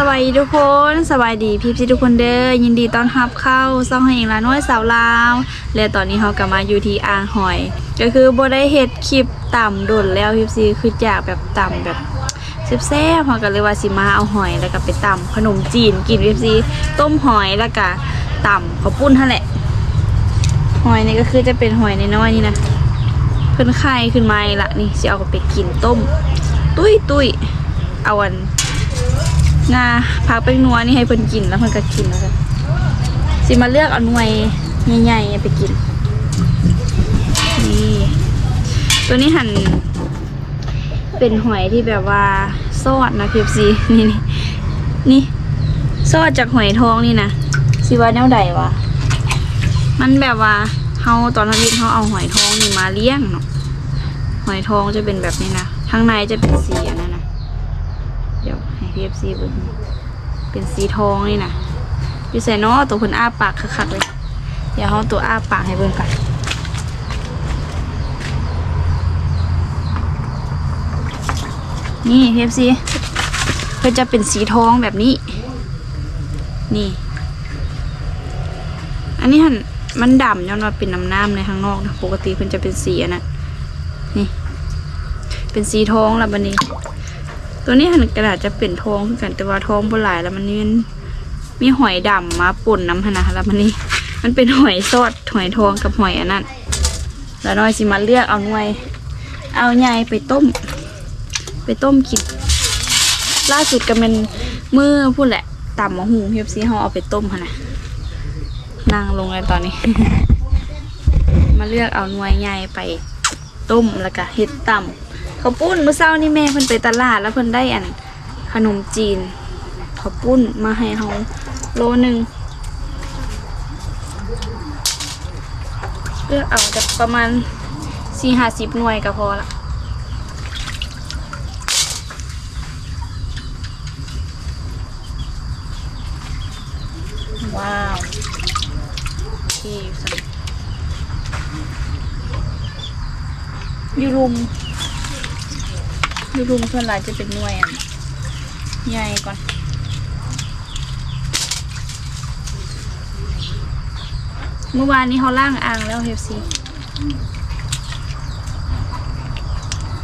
สวัสดีทุกคนสวัสดีพี่พี่ทุกคนเด้อยินดีต้อนรับเข้าซ่องให้เองละน้อยสาวลาวและตอนนี้เรากลับมาอยู่ที่อ่างหอย ก็คือบ่ได้เฮ็ดคลิปต่ำโดนแล้วพี่ซีคืออยากแบบต่ำแบบแซ่บๆเราก็เลยว่าสิมาเอาหอยแล้วก็ไปต่ำขนมจีนกินพี่ซีต้มหอยแล้วก็ต่ำข้าวปุ้นท่านแหละ หอยนี่ก็คือจะเป็นหอยในน้อยนี่นะเพิ่นไข่ขึ้นมาละนี่สิเอาไปกินต้ม ตุ้ยตุ้ยเอาอัน งาพักเป็นนัวนี่ให้เพิ่นกินแล้วเพิ่นก็กินแล้วกันสิมาเลือกเอาหน่วยใหญ่ๆไปกินนี่ตัวนี้หั่นเป็นหอยที่แบบว่าซอดนะพีฟซีนี่นี่นี่ซอดจากหอยทองนี่นะสิว่าแนวใดวะมันแบบว่าเฮาตอนทำวิเขาเอาหอยทองนี่มาเลี้ยงเนาะหอยทองจะเป็นแบบนี้นะข้างในจะเป็นสีอันนั้นนะ ดี๋ยวให้ PFC เบิ่งเป็นสีทองนี่นะอยู่ใส่นาะตัวคนอ้าปากคักๆเลยเดี๋ยวเขาตัวอ้าปากให้เบิ่งกันนี่ PFC เพื่อจะเป็นสีทองแบบนี้ นี่ อันนี้หันมันดำย้อนว่าเป็นน้ำน้ำในข้างนอกนะปกติเพิ่นจะเป็นสีอันนั้นนี่ เป็นสีทองแล้วบันนี้ ตัวนี้หันกระดาษจะเป็นทองคือกันแต่ว่าทองบ่หลายแล้วมันนี่มีหอยดำมาป่นน้ำหนะแล้วมันนี่มันเป็นหอยซอดหอยทองกับหอยอันนั้นแล้วน้อยสิมาเลือกเอาหน่วย เอาใหญ่ไปต้ม ไปต้มกินล่าสุดก็เป็นเมื่อพูดแหละต่ำมะหูเพียบซีเขาเอาไปต้มค่ะนะนั่งลงเลยตอนนี้ มาเลือกเอาหน่วยใหญ่ไปต้มแล้วก็เห็ดต่ำ ข้าวปุ้นเมื่อเช้านี่แม่เพิ่นไปตลาดแล้วเพิ่นได้อันขนมจีนข้าวปุ้นมาให้เฮาโลหนึ่งเลือกเอาจะประมาณสี่ห้าสิบหน่วยก็พอละว้าวโอเคสันอยู่รุม ดูรุงส่วนหลายจะเป็นหน่วยอันใหญ่ก่อนเมื่อวานนี้เขาล่างอ่างแล้วเฮฟซี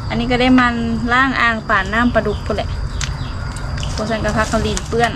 อันนี้ก็ได้มันล่างอ่างป่านน้ำปลาดุกพอแหละโคชันกระพักเขาลีนเปื้อน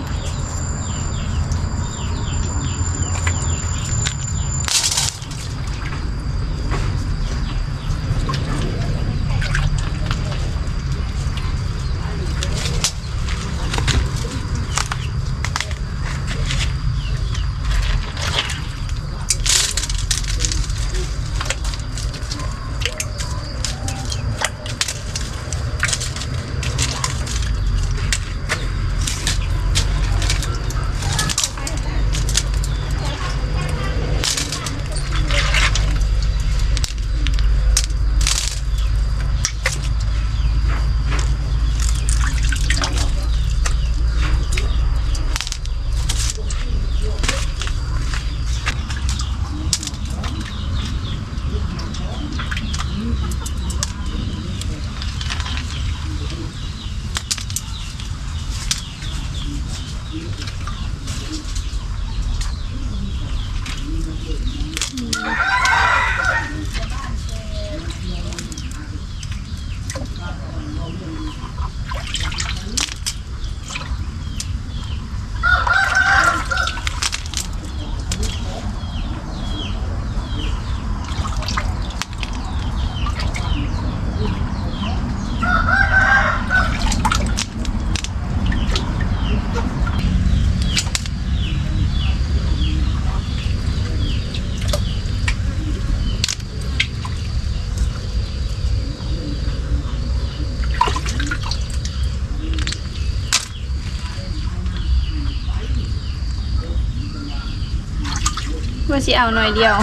ว่าสิเอาหน่อยเดียว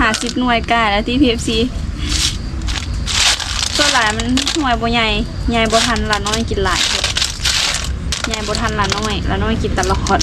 หาสิบหน่วยกาแล้วที่ PFC ตัวหลายมันหน่วยบ่ใหญ่ใหญ่บ่ทันละน้อยกินหลายใหญ่บ่ทันละน้อยละน้อยกินตลอด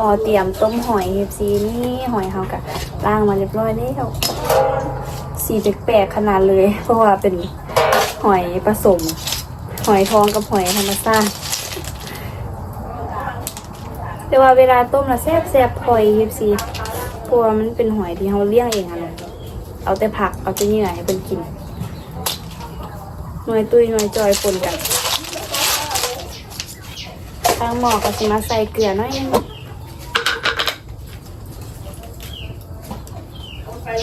หม้อเตรียมต้มหอยเฮฟซีนี่หอยเฮากะล้างมาเรียบร้อยแล้วสีแปลกๆขนาดเลย เพราะว่าเป็นหอยผสม หอยทองกับหอยธรรมชาติแต่ว่าเวลาต้มแล้วแซ่บแซ่บหอยเฮฟซีเพราะว่ามันเป็นหอยที่เขาเลี้ยงเองอะนะเอาแต่ผักเอาแต่เหยื่อให้เป็นกินหน่วยตุยหน่วยจอยปนกันทางหมอก็สิมาใส่เกลือน่อยนึง โอ้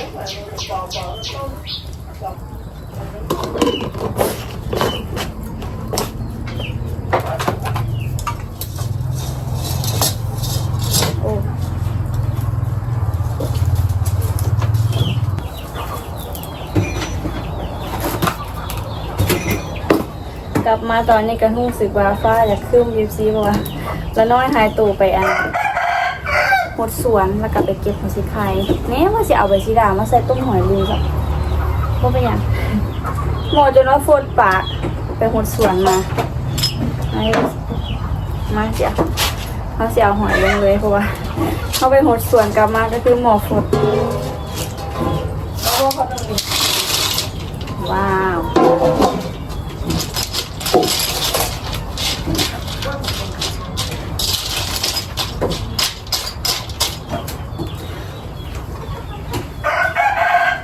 กลับมาตอนนี้ก็รู้สึกว่าฟ้าจะคืมยิบซีเพราะว่าแล้วน้อยหายตัวไปอัน หดสวนแล้วก็ไปเก็บหัวสีไข่แน่ว่าสิเอาใบชีดามาใส่ต้มหอยลืมสักว่าเป็นหยังหมอจนว่าโฟดปากไปหดสวนมาไอ้มาเสียเขาเสียเอาหอยลงเลยเพราะว่าเขาไปหดสวนกลับมาก็คือหมอฝดว้าว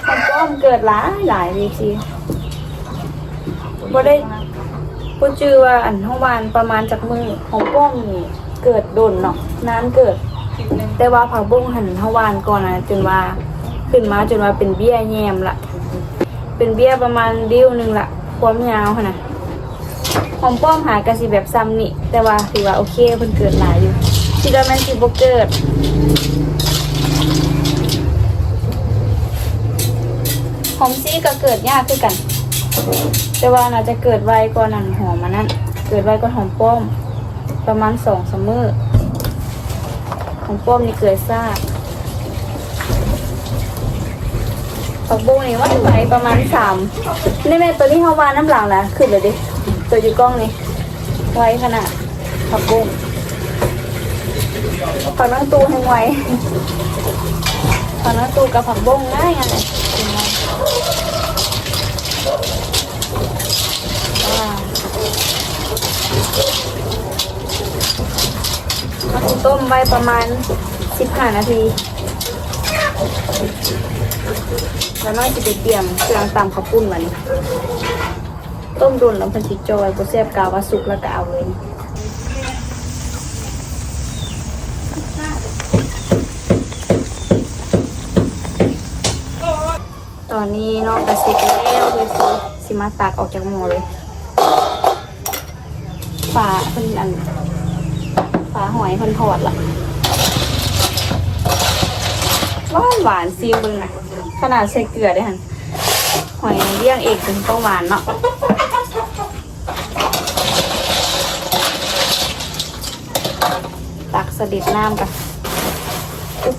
ของป้อมเกิดหลายหลายเลยสิบ่ได้บ่จือว่าอันห้องวานประมาณจากมือของป้อมนี่เกิดโดนเนาะนานเกิด แต่ว่าผักบุ้งหันห้องวานก่อนนะจนว่าขึ้นมาจนว่าเป็นเบี้ยแยมละเป็นเบี้ยประมาณดิ้วหนึ่งละความยาวค่ะนะของป้อมหากระสิแบบซ้ำนี่แต่ว่าถือว่าโอเคเพิ่นเกิดหลายอยู่ที่เราแม่นสิบ่เกิด หอมซี่ก็เกิดยากคือกัน แต่ว่าน่าจะเกิดไวกว่านั้นหอมมันนั้นเกิดไวกว่าหอมป้อม ประมาณสองสามมือหอมป้อมนี่เกิดซากผักบุ้งนี่ว่าไหวประมาณสามนี่แม่ตัวที่เขาวานน้ำหลังนะขึ้นเลยดิตัวอยู่กล้องนี่ไวขนาดผักบุ้งผักนั่งตูให้ไวผักนั่งตูกับผักบุ้งง่ายไง เอาไปต้มไว้ประมาณ 15 นาทีแล้วน้อยจะไปเตรียมเครื่องตำข้าวปุ้นมันต้มโดนแล้วพันจิจอยก็แซ่บกาวาสุกแล้วก็เอาเลยตอนนี้น้องกระสิบแล้วเลยสิสิมาตักออกจากหม้อเลยฝาเป็นอัน ฝาหอยคนทอดล่ะหวานหวานซีมึงนะขนาดใส่เกลือได้หันหอยเลี้ยงเองถึงต้องหวานเนาะตักสดิดน้ำกันอุ๊บ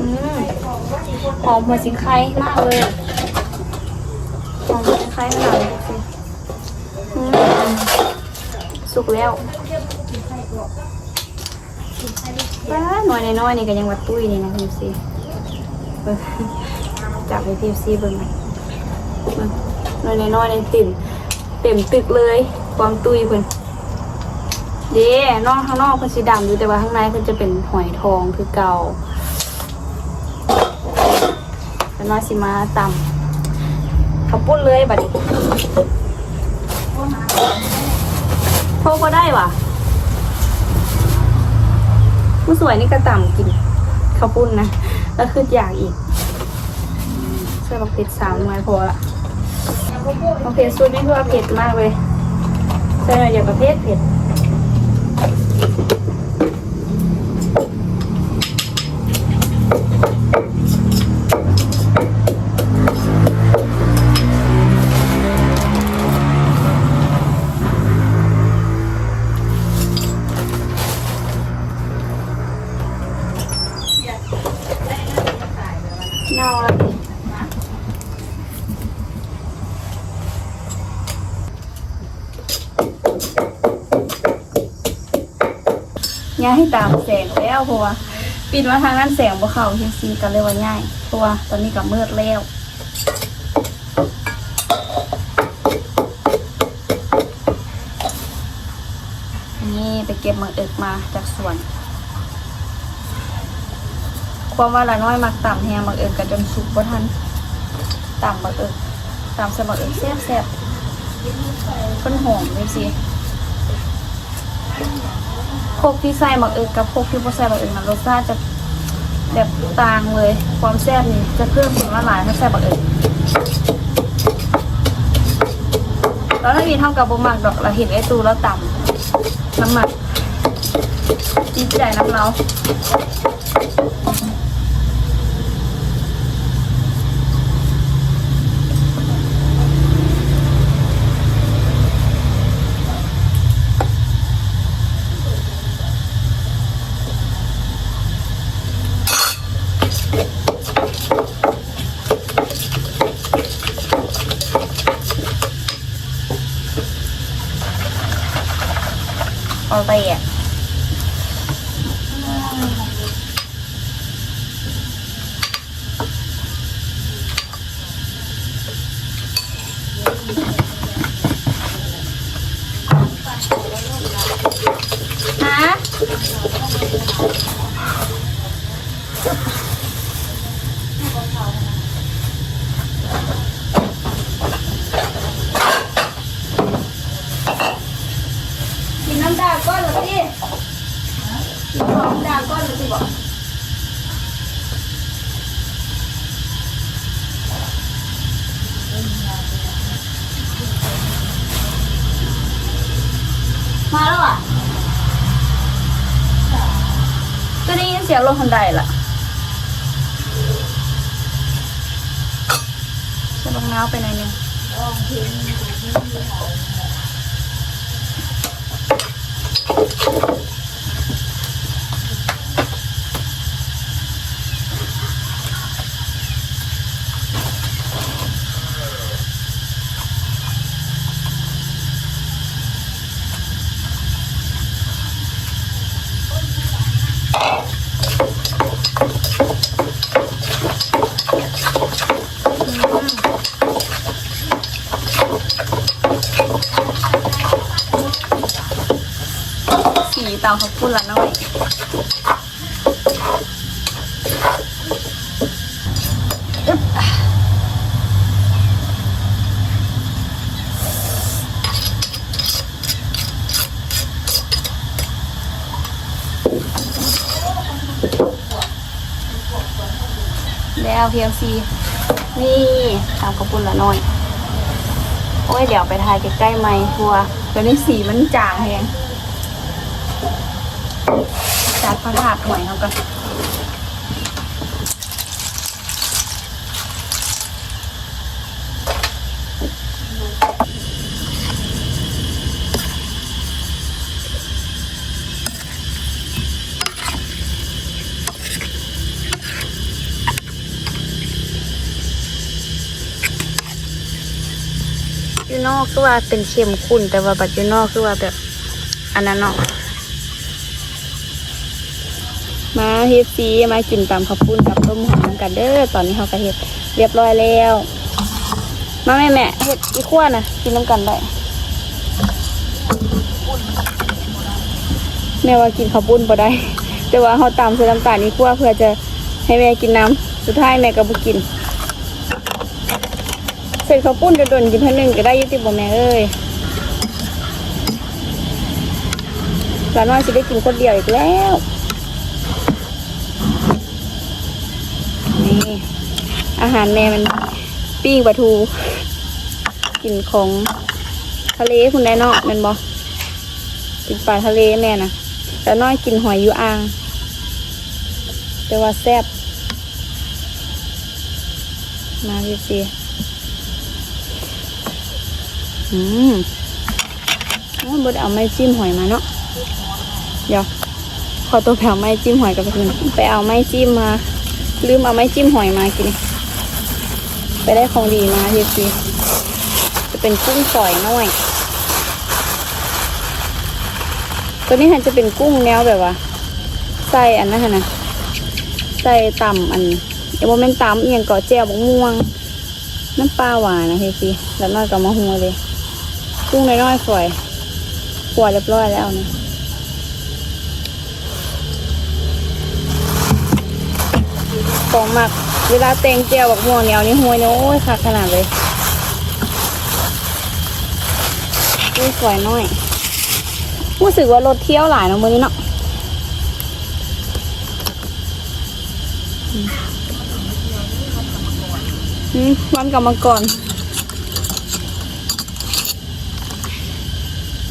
อืม หมหัวสิงไคร้มากเลยหอมหัวสิงไคร้ขนาดนี้ดูสิอืมสุกแล้วป้าหน่อยน้อยนี่ก็ยังวัดตุ้ยนี่นะพี่ซีเบิ่งจับไปพี่ซีเบิ่งหน่อยเบิ่งหน่อยน้อยๆนี่ติ่มเต็มตึกเลย ความตุ้ยเพิ่นเด้นอกข้างนอกเพิ่นสีดำอยู่แต่ว่าข้างในเพิ่นจะเป็นหอยทองคือเก่า น้อยสิมาตำขับปุ้นเลยบัดนี้โทรก็ได้ว่ะผู้สวยนี่ก็ต่ำกินข้าวปุ้นนะ แล้วคืออยากอีกเสื้อบักเผ็ดสามหน่วยพอละบักเผ็ดสูตรนี่คือว่าเผ็ดมากเลยใส่หน่อยเดียวกับเผ็ดเผ็ดาวละง่ายให้ตามแสงแล้วเพราะว่าปิดมาทางนั้นแสงบ่เข้าเฮียซีกันเลยว่าง่ายเพราะว่าตอนนี้ก็มืดแล้วนี่ไปเก็บมังเอิกมาจากสวน ความว่าละน้อยมักต่ำแหงมังเอิกกันจนสุกบ่ทันต่ำมังเอิกต่ำใส่มังเอิกแซ่บแซ่บๆคนหอมเลยสิโคกที่ใส่มังเอิกกับโคกที่บ่ใส่มังเอิกนรสชาติจะแบบต่างเลย ความแซ่บนี่จะเพิ่มถึงละหลายถ้าใส่มังเอิกแล้วถ้ามีเท่ากับบ่มักดอกเราเห็นไอ้ตูแล้วต่ำน้ำมันดีใจน้ำเราเอาไปอะ ฮะกินน้ำดาก้อนเหรอพี่กินของน้ำดาก้อนเหรอพี่บอกมาแล้วอะ ก็ได้ยิน เสียงรถคนใดล่ะจะลงน้าไปไหนอยหนึ สีเตาเขาพูดละหน้อยแล้วเพียงซีนี่ตามกระปุนละน้อย โอ้ย เดี๋ยวไปทายใกล้ๆไหมทัวตัวนี้สีมันจางแฮง จัดพระธาตุหอยเขากันยูนอกคือว่าเป็นเค็มขุ่นแต่ว่าบัดยูนอกคือว่าแบบอันนั้นเนาะ มาเฮ็ดซีมากินตำข้าวปุ้นกับต้มหอมกันเด้อตอนนี้เขาก็เฮ็ดเรียบร้อยแล้ว มาแม่แม่เฮ็ดอีขั้วนะกินน้ำกันได้แม่ว่ากินข้าวปุ้นบ่ได้ แต่ว่าเขาตำใส่น้ำตาลอีขั้วเพื่อจะให้แม่กินน้ำสุดท้ายแม่ก็บ่กินเสร็จข้าวปุ้นจะโดนกินเท่านึงก็ได้ยุติบ่แม่เอ้ยหลานว่าสิได้กินคนเดียวอีกแล้ว นี่อาหารแม่มันปิ้งปลาทูกินของทะเลคุณได้นาะแมันบอกินปลาทะเลแม่นะแต่น้อยกินหอยอยู่อ่าง แต่ว่าแซ่บมาพี่ซีอืมอ๋อบไดเอาไม้จิ้มหอยมาเนาะเดี๋ยวขอตัวไปเอาไม้จิ้มหอยกับไปคืนไปเอาไม้จิ้มมา ลืมเอาไม้จิ้มหอยมากิน ไปได้ของดีมาเฮียซีจะเป็นกุ้งฝอยน้อย ตัวนี้หันจะเป็นกุ้งแนวแบบว่าใส่อันนั้นหั้นนะใส่ต่ำอันเอวาเป็นต่ำเอียงเกาะแจ่วบกม่วง น้ำปลาหวานนะเฮียซีแล้วน้อยกับมะฮุงเลย กุ้งน้อยๆฝอยขวดเรียบร้อยแล้วนะ ของมักเวลาเตงเจียวบักม่วงเหนียวนี่ห้วยนี่ยโอ้ยคักขนาดเลยกุ้งฝอยน้อยรู้สึกว่ารถเที่ยวหลายเนาะมื้อนี้เนาะวันกับมาก่อน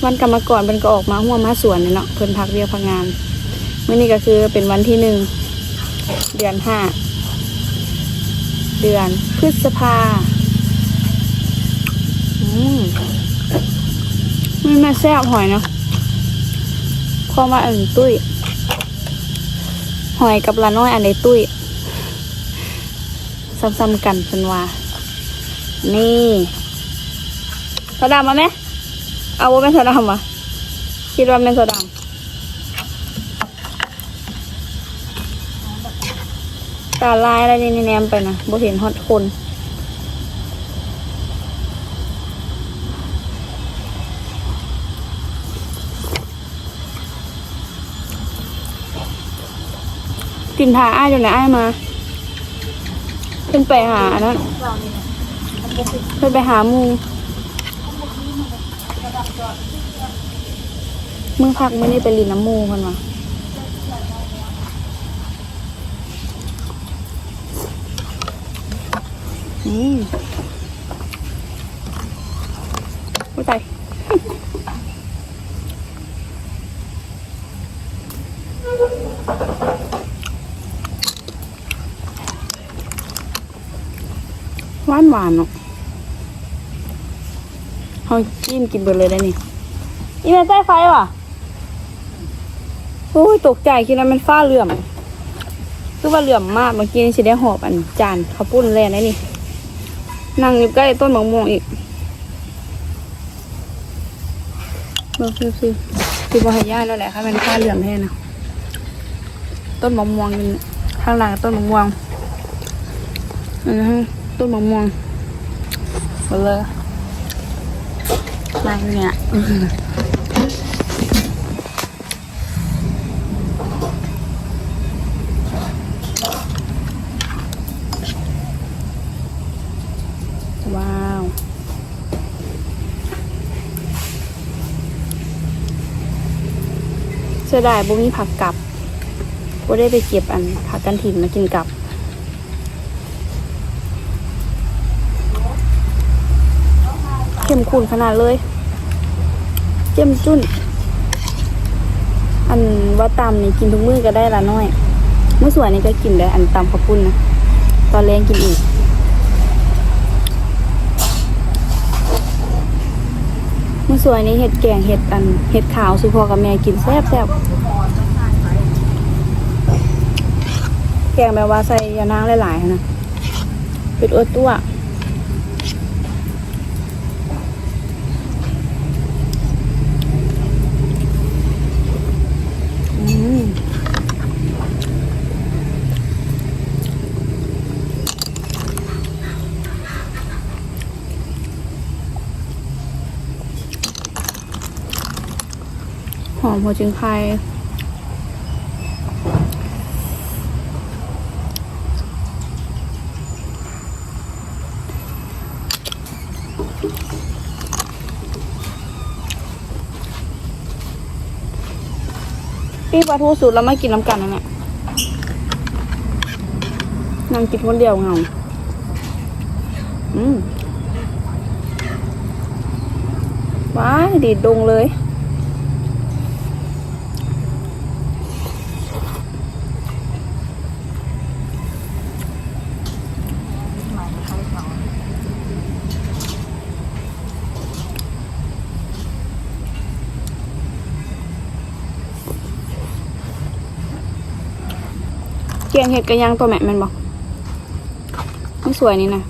วันกับมาก่อนเป็นก็ออกมาหัวมาสวนเนี่ยเนาะเพิ่นพักเรียกพักงานเมื้อนี้ก็คือเป็นวันที่หนึ่งเดือนห้า เดือนพฤษภาอืมมันมาแซ่บหอยเนาะพอมาอันตุ้ย หอยกับละน้อยอันในตุ้ย ซ้ำๆกันเป็นว่า นี่สะดำมาไหม เอาว่าเป็นสะดำวะคิดว่าเป็นสะดำ ตาลายอะไรนี่แนมไปนะบ่เห็นฮอตคนกินทาอ้ายอยู่ไหนอ้ายมาขึ้นไปหาอันนั้นขึ้นไปหามูมึงพักไม่ได้ไปลินน้ำมูกันว อืมผู้ใจหวานหวานเนาะเขากินกินเบิดเลยได้นี่อีเมลใต้ไฟว่ะโอ้ยตกใจคิดว่ามันฟ้าเหลื่อม คือว่าเหลื่อมมากเมื่อกี้นี่สิได้หอบอันจานข้าวปุ้นแล่ได้นี่ นั่งอยู่ใกล้ต้นมะม่วงอีกเบิ่งซิซิคือบ่หาย่ายแล้วแหละค่ะมันผ้าเหลืองแท้นะต้นมะม่วงอยู่ข้างหลังต้นมะม่วงอันนี้ต้นมะม่วงหมดเลยมายเนี่ยอื้อหือว้าว เสียดายบ่มีผักกลับบ่ได้ไปเก็บอันผักกันถิ่นมากินกลับเข้มข้นขนาดเลยเจ้มจุ้น อันว่าตำนี่กินทุกมื้อก็ได้ละน้อยเมื่อส่วนนี้ก็กินได้ อันตำข้าวปุ้นนะ ตอนแรงกินอีก มื่อสวยนี้เห็ดแกงเห็ดอันเห็ดขาวสุพอกับแม่กินแซ่บแซ่บแกงแบบว่าใส่ยานางหลายๆนะเป็ดอวตัว อืมห อมหัวจิงไคพี่ปลาทูสูตรแล้วมากินน้ำกันนะเนี่ยนั่งกินคนเดียวเงา อืมว้ายดีดดงเลย เกียงเห็ดกระยังตัวแม่แมันบอกไม่สวยนี่นะ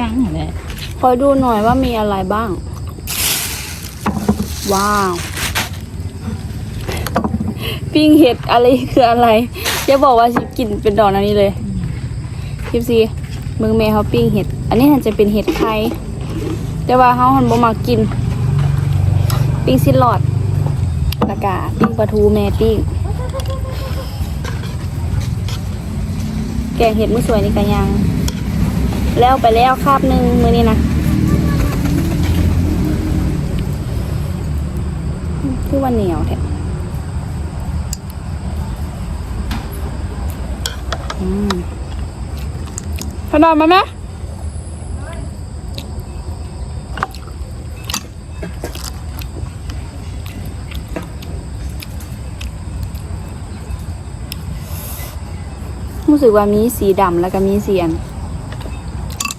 ยังแหละขอดูหน่อยว่ามีอะไรบ้าง ว้าว ปิ้งเห็ดอะไรคืออะไรอย่าบอกว่าสิกินเป็นดอกอันนี้เลยคลิปซีมึงแม่เขาปิ้งเห็ด อันนี้มันจะเป็นเห็ดไข่แต่ว่าเขาหันบ่มากิน ปิ้งซิลลอดแลากาปิ้งปลาทูแม่ปิ้ง แกงเห็ดมือสวยนี่กันยัง แล้วไปแล้วคาบหนึ่งมือนี้นะคือว่าเหนียวแท้อืมขนมมาไหม รู้สึกว่ามีสีดำแล้วก็มีสีอัน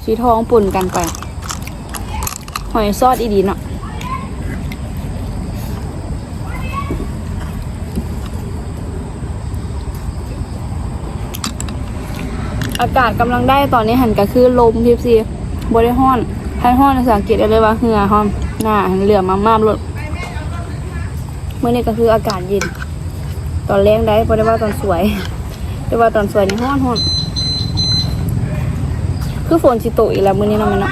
สีทองปุ่นกันไปหอยซอดอีดีเนาะอากาศกำลังได้ตอนนี้หันก็คือลมพิบซีบริห้อนให้ห้อนภาษาอังกฤษได้เลยว่าเหงื่อห้อมหน้าเหลือมามากเลยเมื่อนี้ก็คืออากาศเย็น ตอนแรงได้บริว่าตอนสวย แต่ว่าตอนสวยนี่ห้อนห้อนคือฝนสิโตกอีกแล้วมื้อนี้เนาะแม่เนาะ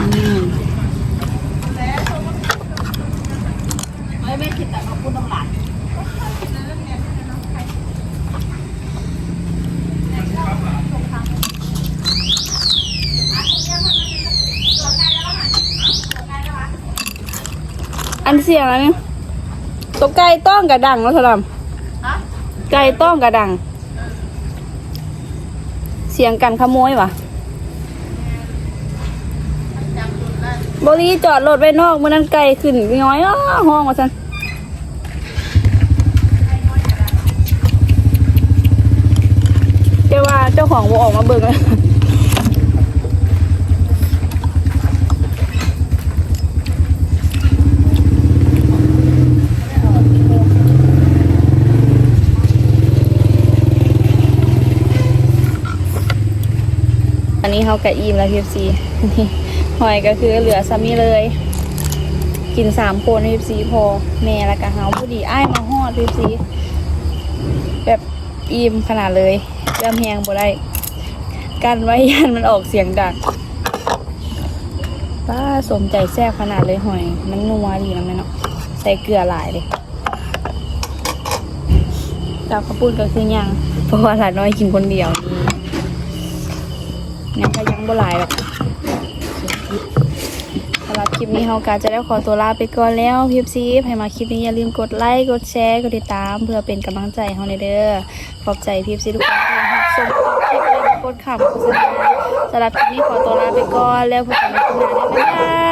อืมอันเสียงอะไรเนี่ย ตกไก่ต้องกระดังแล้วสลัมไก่ต้องกระดัง เสียงกันขโมยวะบรีจอดรถไว้นอกเมื่อนั้นไก่ขึ้นย้อยอ้าห้องมาสันเจ้าว่าเจ้าของบ่ออกมาเบิ่งเลย นี้เขากะอิ่มแล้วพีฟซีหอยก็คือเหลือซัมมี่เลย กินสามคนพีฟซีพอแม่แล้วก็เฮาผู้ดีอ้ายมาฮอดพีฟซีแบบอิ่มขนาดเลยเริ่มแหงบ่ได้กันไว้ยันมันออกเสียงดังป้าสมใจแซ่บขนาดเลยหอย มันนัวดีนะแม่เนาะใส่เกลือหลายเลยดาวข้าวปุ้นก็คือยังเพราะว่าหลานน้อยกินคนเดียวนี่ บ่หลายหรอกสำหรับคลิปนี้เฮากาจะได้ขอตัวลาไปก่อนแล้วพิบซีให้มาคลิปนี้อย่าลืมกดไลค์กดแชร์กดติดตาม เพื่อเป็นกำลังใจให้เฮาในเด้อขอบใจพิบซีทุกคนที่รับชมคลิปเลยกดขำโฆษณาสำหรับคลิปนี้ขอตัวลาไปก่อนแล้วพบกันใหม่คลิปหน้าบ๊ายบาย